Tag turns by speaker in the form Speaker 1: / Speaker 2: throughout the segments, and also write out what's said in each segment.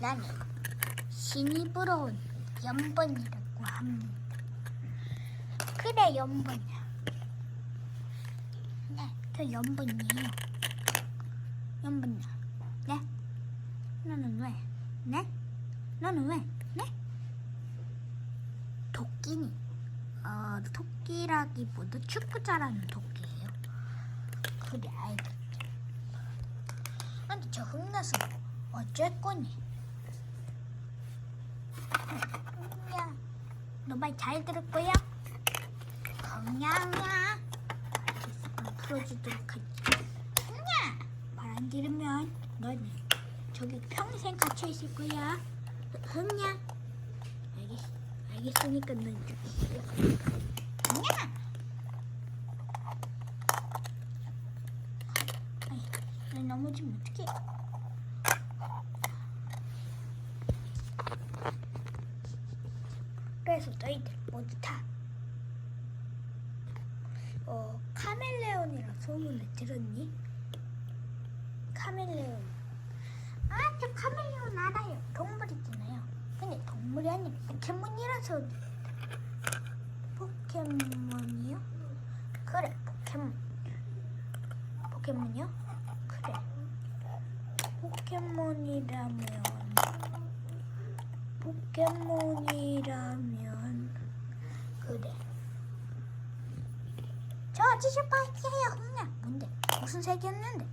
Speaker 1: 나는 신이 부러운 연번이라고 합니다. 그래 연번이야. 네, 저 연번이에요. 연번이야. 네? 너는 왜? 네? 너는 왜? 네? 토끼니? 어, 토끼라기보다 축구 잘하는 토끼예요. 그래 알겠죠. 근데 저 흥나서 어쩔 거니? 야, 너 말 잘. 알겠어, 그럼 풀어주도록 할게. 흥냐, 말안 들으면 넌 저기 평생 갇혀 있을 거야. 흥냐. 알겠어, 알겠으니까 넌. 아이, 너 넘어지면 어떡해? 그래서 너희들 모두 다 어, 카멜레온이라 소문을 들었니? 카멜레온. 아, 저 카멜레온 알아요. 동물이잖아요. 근데 동물이 아니라 포켓몬이라서. 포켓몬이요? 그래, 포켓몬. 포켓몬이요? 그래. 포켓몬이라면 포켓몬이라면 그래. 저 아저씨 파이트예요. 그냥 뭔데? 무슨 색이었는데?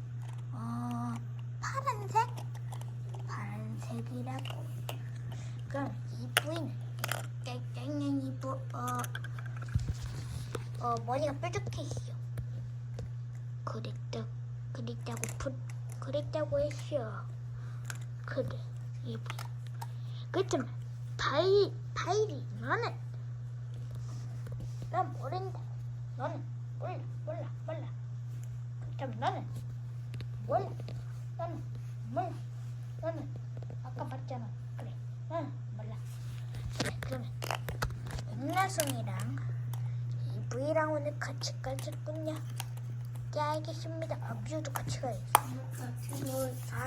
Speaker 1: 어 파란색? 파란색이라고. 그럼 이 부위는 땡땡땡 이부 어. 어 머리가 뾰족해 있어. 그랬다 그랬다고 푸 그랬다고 했어. 그래 이 부위. 그렇지만 바이 바이리 너는 난 모른다. 너는 몰라 몰라 몰라. 그렇지만 너는 몰라. 너는 몰라. 너는 아까 봤잖아. 그래. 너는 몰라. 그래 그러면 은나송이랑 이브이랑 오늘 같이 가자군요. 네 알겠습니다. 아뮤도 같이 가야지. 뭐, 다